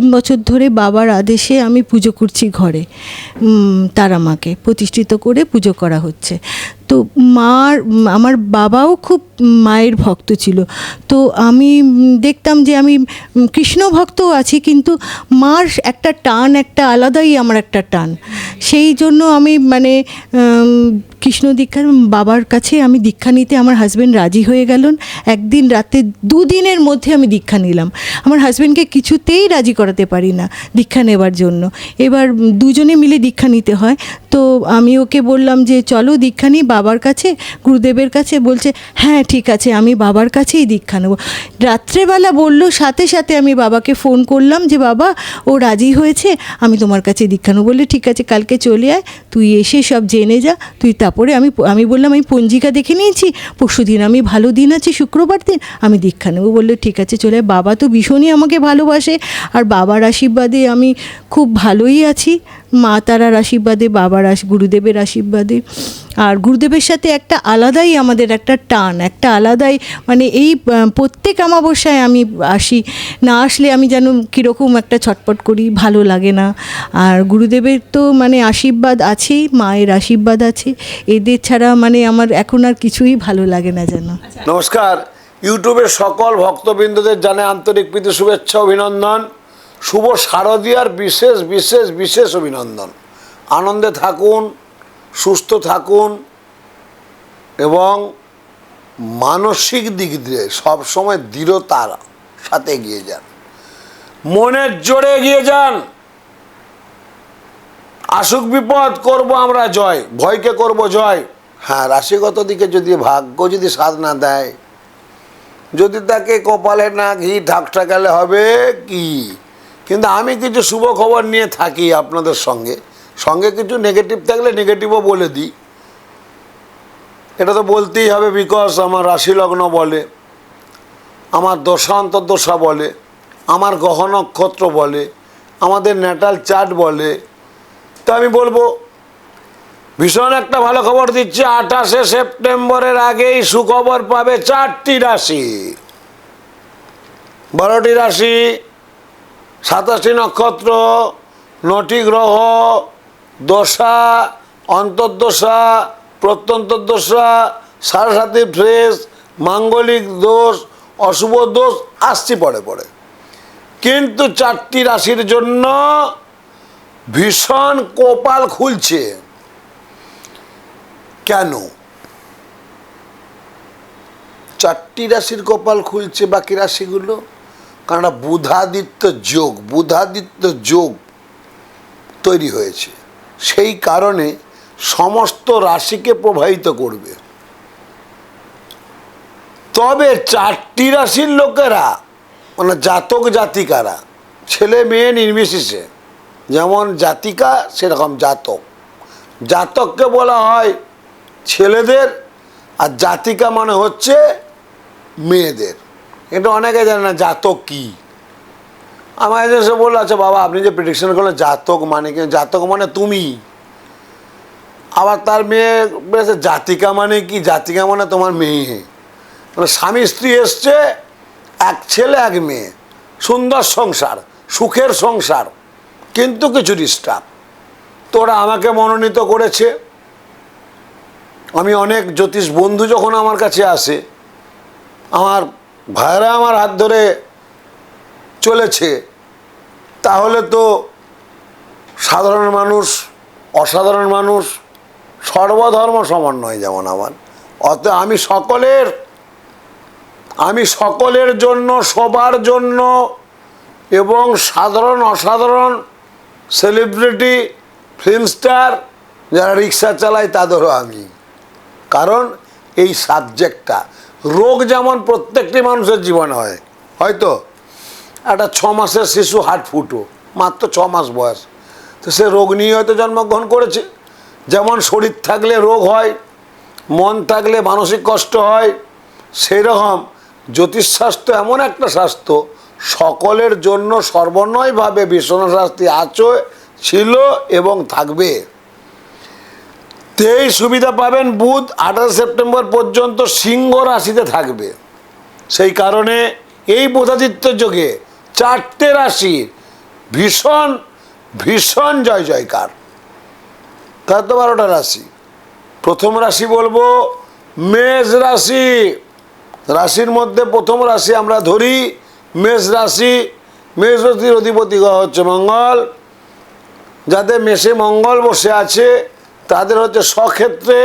তিন বছর ধরে বাবার আদেশে আমি পুজো করছি ঘরে তারা মাকে প্রতিষ্ঠিত করে পুজো করা হচ্ছে। তো মার, আমার বাবাও খুব মায়ের ভক্ত ছিল। তো আমি দেখতাম যে আমি কৃষ্ণ ভক্তও আছি, কিন্তু মার একটা টান, একটা আলাদাই আমার একটা টান। সেই জন্য আমি মানে কৃষ্ণ দীক্ষার বাবার কাছে আমি দীক্ষা নিতে আমার হাজব্যান্ড রাজি হয়ে গেলেন। একদিন রাতে দুদিনের মধ্যে আমি দীক্ষা নিলাম। আমার হাজব্যান্ডকে কিছুতেই রাজি করাতে পারি না দীক্ষা নেবার জন্য। এবার দুজনে মিলে দীক্ষা নিতে হয়। তো আমি ওকে বললাম যে, চলো দীক্ষা নিই বাবার কাছে, গুরুদেবের কাছে বলছে হ্যাঁ ঠিক আছে, আমি বাবার কাছেই দীক্ষা নেব। রাত্রেবেলা বলল, সাথে সাথে আমি বাবাকে ফোন করলাম যে, বাবা, ও রাজি হয়েছে, আমি তোমার কাছে দীক্ষা নেব। বললে, ঠিক আছে, কালকে চলে আয়, তুই এসে সব জেনে যা। তুই তারপরে আমি আমি বললাম, আমি পঞ্জিকা দেখে নিয়েছি, পরশু দিন আমি ভালো দিন আছে, শুক্রবার দিন, আমি দীক্ষা নেব। বলল, ঠিক আছে, চলে। বাবা তো ভীষণই আমাকে ভালোবাসে, আর বাবার আশীর্বাদে আমি খুব ভালোই আছি। মা তারার আশীর্বাদে, বাবার আশ, গুরুদেবের আশীর্বাদে। আর গুরুদেবের সাথে একটা আলাদাই আমাদের একটা টান, একটা আলাদাই মানে এই প্রত্যেক অমাবস্যায় আমি আসি। না আসলে আমি যেন কীরকম একটা ছটপট করি, ভালো লাগে না। আর গুরুদেবের তো মানে আশীর্বাদ আছেই, মায়ের আশীর্বাদ আছে। এদের ছাড়া মানে আমার এখন আর কিছুই ভালো লাগে না যেন। নমস্কার। ইউটিউবের সকল ভক্তবৃন্দদের জানে আন্তরিক প্রীতি, শুভেচ্ছা, অভিনন্দন। শুভ শারদীয়ার বিশেষ বিশেষ বিশেষ অভিনন্দন। আনন্দে থাকুন, সুস্থ থাকুন এবং মানসিক দিক দিয়ে সবসময় দৃঢ়তার সাথে এগিয়ে যান। মনের জোরে এগিয়ে যান। আসুক বিপদ, করব আমরা জয়। ভয়কে করব জয়। হ্যাঁ রাশিগত দিকে যদি ভাগ্য যদি সাথ না দেয়, যদি তাকে কপালে না ঘি ঢাকটা গেলে হবে কি? কিন্তু আমি কিছু শুভ খবর নিয়ে থাকি আপনাদের সঙ্গে। সঙ্গে কিছু নেগেটিভ থাকলে নেগেটিভও বলে দিই। এটা তো বলতেই হবে বিকজ আমার রাশি লগ্ন বলে, আমার দশা বলে, আমার গ্রহ নক্ষত্র বলে, আমাদের ন্যাটাল চার্ট বলে। তো আমি বলব, ভীষণ একটা ভালো খবর দিচ্ছে, আঠাশে সেপ্টেম্বরের আগেই সুখবর পাবে চারটি রাশি। বারোটি রাশি সাতাশটি নক্ষত্র, নটি গ্রহ, দশা, অন্তর্দশা, প্রত্যন্তর্দশা, সাড়ে সাতি ফ্রেশ, মাঙ্গলিক দোষ, অশুভ দোষ আসছি পরে পরে কিন্তু চারটি রাশির জন্য ভীষণ কপাল খুলছে। কেন? চারটি রাশির কপাল খুলছে বাকি রাশিগুলো? একটা বুধাদিত্য যোগ বুধাদিত্য যোগ তৈরি হয়েছে। সেই কারণে সমস্ত রাশিকে প্রভাবিত করবে। তবে চারটি রাশির লোকেরা মানে জাতক জাতিকারা, ছেলে মেয়ে নির্বিশেষে, যেমন জাতিকা সেরকম জাতক। জাতককে বলা হয় ছেলেদের, আর জাতিকা মানে হচ্ছে মেয়েদের। এটা অনেকে জানে না, জাতক কি? আমার এসে বলল আচ্ছা বাবা, আপনি যে প্রেডিকশন করলেন জাতক মানে কি? জাতক মানে তুমি। আবার তার মেয়ে বলেছে, জাতিকা মানে কি? জাতিকা মানে তোমার মেয়ে। স্বামী স্ত্রী এসছে, এক ছেলে, এক মেয়ে। সুন্দর সংসার, সুখের সংসার, কিন্তু কিছু ডিস্টার্ব তোরা আমাকে মনোনীত করেছে। আমি অনেক জ্যোতিষ বন্ধু যখন আমার কাছে আসে, আমার ভাইরা আমার হাত ধরে চলেছে, তাহলে তো সাধারণ মানুষ, অসাধারণ মানুষ সর্বধর্ম সমন্বয় যেমন আমার। অত আমি সকলের আমি সকলের জন্য, সবার জন্য এবং সাধারণ, অসাধারণ সেলিব্রিটি ফিল্ম স্টার যারা রিক্সা চালায় তাদেরও আমি। কারণ এই সাবজেক্টটা রোগ যেমন প্রত্যেকটি মানুষের জীবনে হয়, হয়তো? একটা ছ মাসের শিশু হাট ফুটো, মাত্র ছ মাস বয়স। তো সে রোগ নিয়ে হয়তো জন্মগ্রহণ করেছে। যেমন শরীর থাকলে রোগ হয়, মন থাকলে মানসিক কষ্ট হয় সেই রকম জ্যোতিষশাস্ত্র এমন একটা স্বাস্থ্য সকলের জন্য সর্বনয়ভাবে বিষ্ণু শাস্তি আছো, ছিল এবং থাকবে। এই সুবিধা পাবেন বুধ, আঠাশ সেপ্টেম্বর পর্যন্ত সিংহ রাশিতে থাকবে। সেই কারণে এই বোধাদিত্য যোগে চারটে রাশির ভীষণ ভীষণ জয় জয়কার। তার তো বারোটা রাশি। প্রথম রাশি বলব মেষ রাশি। রাশির মধ্যে প্রথম রাশি আমরা ধরি মেষ রাশি। মেষ রাশির অধিপতি হচ্ছে মঙ্গল। যাদের মেষে মঙ্গল বসে আছে তাদের হচ্ছে স্বক্ষেত্রে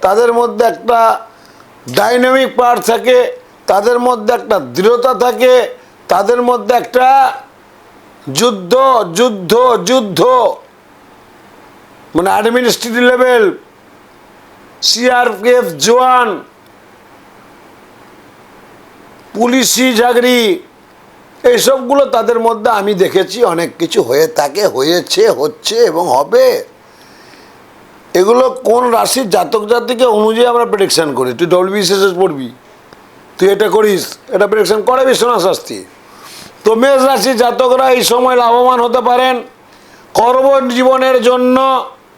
তাদের মধ্যে একটা ডাইনামিক পাওয়ার থাকে, তাদের মধ্যে একটা দৃঢ়তা থাকে, তাদের মধ্যে একটা যুদ্ধ যুদ্ধ যুদ্ধ মানে অ্যাডমিনিস্ট্রেটিভ লেভেল সিআরপিএফ জওয়ান, পুলিশি চাকরি এইসবগুলো তাদের মধ্যে আমি দেখেছি, অনেক কিছু হয়ে থাকে, হয়েছে, হচ্ছে এবং হবে। এগুলো কোন রাশির জাতক জাতিকে অনুযায়ী আমরা প্রেডিকশন করি? তুই ডব্লিউবিসিএস পড়বি। তুই এটা করিস, এটা প্রেডিকশন করে বিশ্বনাথ শাস্তি তো মেষ রাশির জাতকরা এই সময় লাভবান হতে পারেন। কর্মজীবনের জন্য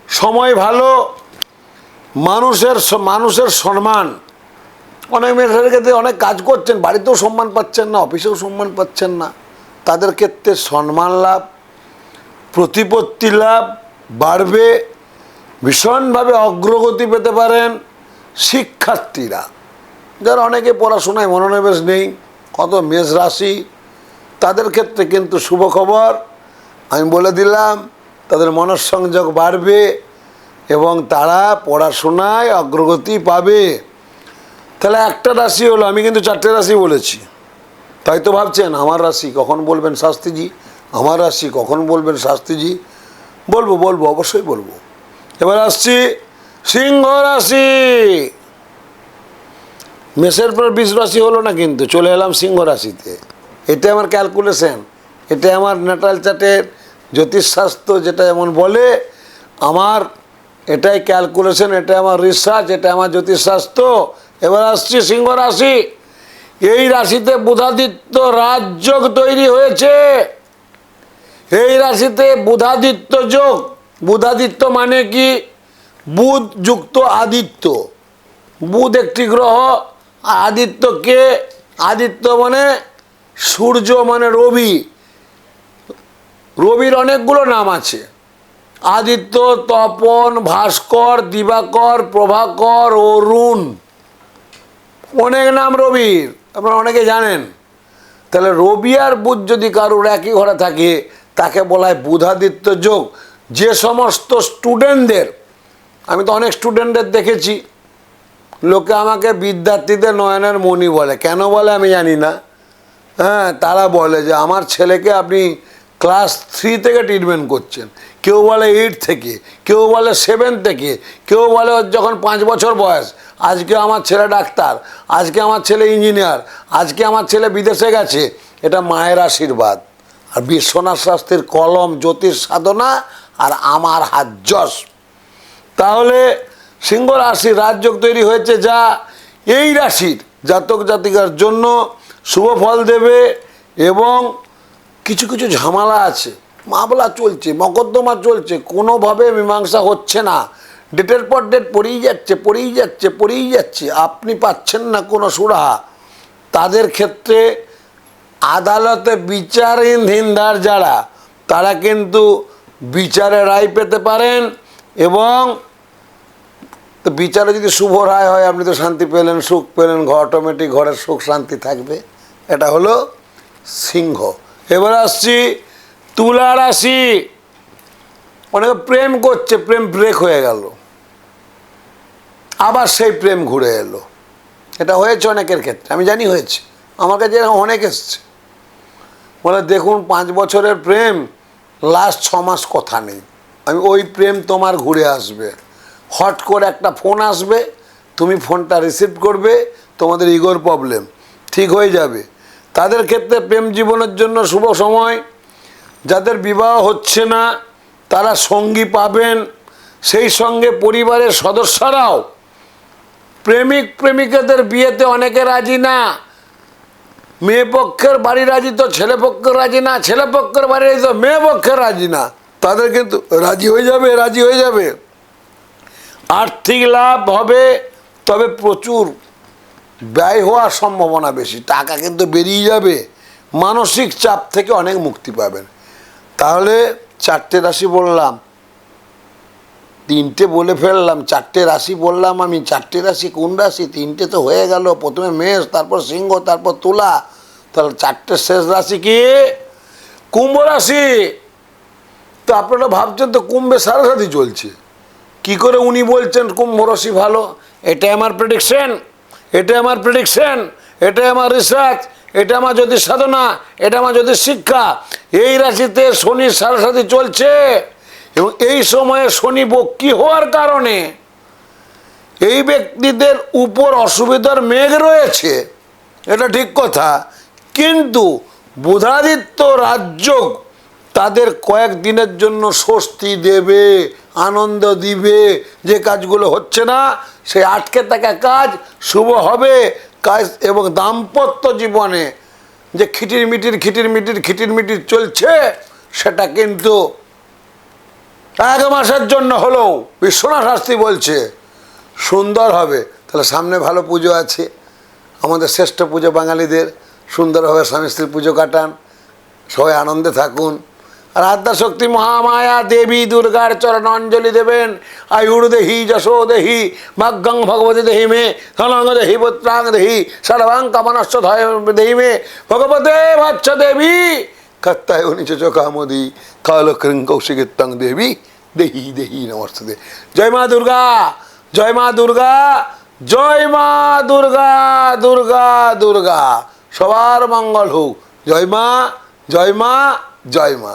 সময় ভালো, মানুষের মানুষের সম্মান। অনেক মেয়েদের ক্ষেত্রে অনেক কাজ করছেন, বাড়িতেও সম্মান পাচ্ছেন না, অফিসেও সম্মান পাচ্ছেন না। তাদের ক্ষেত্রে সম্মান লাভ, প্রতিপত্তি লাভ বাড়বে। ভীষণভাবে অগ্রগতি পেতে পারেন শিক্ষার্থীরা। যারা অনেকে পড়াশোনায় মনোনিবেশ নেই, কত মেষ রাশি, তাদের ক্ষেত্রে কিন্তু শুভ খবর। আমি বলে দিলাম, তাদের মনঃসংযোগ বাড়বে এবং তারা পড়াশোনায় অগ্রগতি পাবে। তাহলে একটা রাশি হলো, আমি কিন্তু চারটে রাশি বলেছি। তাই তো ভাবছেন, আমার রাশি কখন বলবেন শাস্তিজি? আমার রাশি কখন বলবেন শাস্তিজি? বলব বলব, অবশ্যই বলব। এবার আসছি সিংহ রাশি। মেষের পর বিষ রাশি হলো না কিন্তু, চলে এলাম সিংহ রাশিতে। এটা আমার ক্যালকুলেশন এটা আমার ন্যাটাল চার্টের জ্যোতিষশাস্ত্র যেটা এমন বলে, আমার এটাই ক্যালকুলেশন এটা আমার রিসার্চ এটা আমার জ্যোতিষশাস্ত্র। এবার আসছি সিংহ রাশি। এই রাশিতে বুধাদিত্য রাজযোগ তৈরি হয়েছে। এই রাশিতে বুধাদিত্য যোগ বুধাদিত্য মানে কি? বুধ যুক্ত আদিত্য। বুধ একটি গ্রহ আদিত্যকে আদিত্য মানে সূর্য মানে রবি। রবির অনেকগুলো নাম আছে। আদিত্য, তপন, ভাস্কর, দিবাকর, প্রভাকর অরুণ অনেক নাম রবির, আপনারা অনেকে জানেন। তাহলে রবি আর বুধ যদি কারোর একই ঘরে থাকে, তাকে বলা হয় বুধাদিত্য যোগ। যে সমস্ত স্টুডেন্টদের আমি তো অনেক স্টুডেন্টদের দেখেছি, লোকে আমাকে বিদ্যার্থীদের নয়নের মণি বলে। কেন বলে আমি জানি না। হ্যাঁ তারা বলে যে আমার ছেলেকে আপনি ক্লাস থ্রি থেকে ট্রিটমেন্ট করছেন। কেউ বলে এইট থেকে, কেউ বলে সেভেন থেকে, কেউ বলে যখন পাঁচ বছর বয়স, আজকে আমার ছেলে ডাক্তার, আজকে আমার ছেলে ইঞ্জিনিয়ার আজকে আমার ছেলে বিদেশে গেছে, এটা মায়ের আশীর্বাদ। আর বিশ্বনাথ শাস্ত্রীর কলম, জ্যোতিষ সাধনা আর আমার হাত যশ। তাহলে সিংহ রাশির রাজযোগ তৈরি হয়েছে যা এই রাশির জাতক জাতিকার জন্য শুভ ফল দেবে এবং কিছু কিছু ঝামেলা আছে। মামলা চলছে, মকদ্দমা চলছে, কোনোভাবে মীমাংসা হচ্ছে না। ডেটের পর ডেট পড়েই যাচ্ছে পড়েই যাচ্ছে পড়েই যাচ্ছে। আপনি পাচ্ছেন না কোনো সুরাহা। তাদের ক্ষেত্রে আদালতে বিচারহীনধার যারা, তারা কিন্তু বিচারে রায় পেতে পারেন এবং তো বিচারে যদি শুভ রায় হয়, আপনি তো শান্তি পেলেন, সুখ পেলেন, ঘর অটোমেটিক ঘরের সুখ, শান্তি থাকবে। এটা হলো সিংহ। এবার আসছি তুলা রাশি অনেকে প্রেম করছে, প্রেম ব্রেক হয়ে গেল। আবার সেই প্রেম ঘুরে এলো। এটা হয়েছে অনেকের ক্ষেত্রে, আমি জানি হয়েছে। আমার কাছে এরকম অনেক এসছে। বলে, দেখুন, পাঁচ বছরের প্রেম লাস্ট ছ মাস কথা নেই। আমি ওই প্রেম তোমার ঘুরে আসবে। হট করে একটা ফোন আসবে, তুমি ফোনটা রিসিভ করবে, তোমাদের ইগোর প্রবলেম ঠিক হয়ে যাবে। তাদের ক্ষেত্রে প্রেম জীবনের জন্য শুভ সময়। যাদের বিবাহ হচ্ছে না, তারা সঙ্গী পাবেন। সেই সঙ্গে পরিবারের সদস্যরাও। প্রেমিক প্রেমিকাদের বিয়েতে অনেকে রাজি না। মেয়ে পক্ষের বাড়ি রাজি তো ছেলে পক্ষের রাজি না, ছেলে পক্ষের বাড়ি রাজি তো মেয়ে পক্ষের রাজি না। তাদের কিন্তু রাজি হয়ে যাবে, রাজি হয়ে যাবে। আর্থিক লাভ হবে, তবে প্রচুর ব্যয় হওয়ার সম্ভাবনা বেশি। টাকা কিন্তু বেরিয়ে যাবে। মানসিক চাপ থেকে অনেক মুক্তি পাবেন। তাহলে চারটে রাশি বললাম। তিনটে বলে ফেললাম, চারটে রাশি বললাম আমি। চারটে রাশি কোন রাশি? তিনটে তো হয়ে গেল। প্রথমে মেষ, তারপর সিংহ, তারপর তুলা। তাহলে চারটে শেষ রাশি কি? কুম্ভ রাশি। তো আপনারা ভাবছেন তো কুম্ভে সারাসাতি চলছে। কি করে উনি বলছেন কুম্ভ রাশি ভালো? এটা আমার প্রেডিকশন এটা আমার প্রেডিকশন এটা আমার রিসার্চ এটা আমার যদি সাধনা এটা আমার যদি শিক্ষা। এই রাশিতে শনি সারাসাতি চলছে এবং এই সময়ে শনি বক্কি হওয়ার কারণে এই ব্যক্তিদের উপর অসুবিধার মেঘ রয়েছে। এটা ঠিক কথা। কিন্তু বুধাদিত্য রাজ্য তাদের কয়েকদিনের জন্য স্বস্তি দেবে, আনন্দ দিবে, যে কাজগুলো হচ্ছে না সেই আটকে থাকা কাজ শুভ হবে, কাজ এবং দাম্পত্য জীবনে যে খিটির মিটির খিটির মিটির খিটির মিটির চলছে, সেটা কিন্তু এক মাসের জন্য হলেও বিশ্বনাথ শাস্তি বলছে, সুন্দর হবে। তাহলে সামনে ভালো পুজো আছে। আমাদের শ্রেষ্ঠ পুজো বাঙালিদের। সুন্দরভাবে স্বামী স্ত্রী পুজো কাটান, সবাই আনন্দে থাকুন। আর আদ্যাশক্তি মহামায়া দেবী দুর্গার চরণ অঞ্জলি দেবেন। আয়ুর দেহি, যশো দেহি, ভাগ্যং ভগবতী দেহি মে ধনঙ্গ দেহি, পুত্রাং দেহি, সর্বাং কামনশ্চ দেহি মে। ভগবতে বাচ্চ দেবী কত্তায় নিচ চোখামদি কাল ক্রিং কৌশিকিত্তং দেবী, দেহি দেহি নমস্তে জয় মা দুর্গা, জয় মা দুর্গা, জয় মা দুর্গা দুর্গা দুর্গা। সবার মঙ্গল হোক। জয় মা জয় মা জয় মা।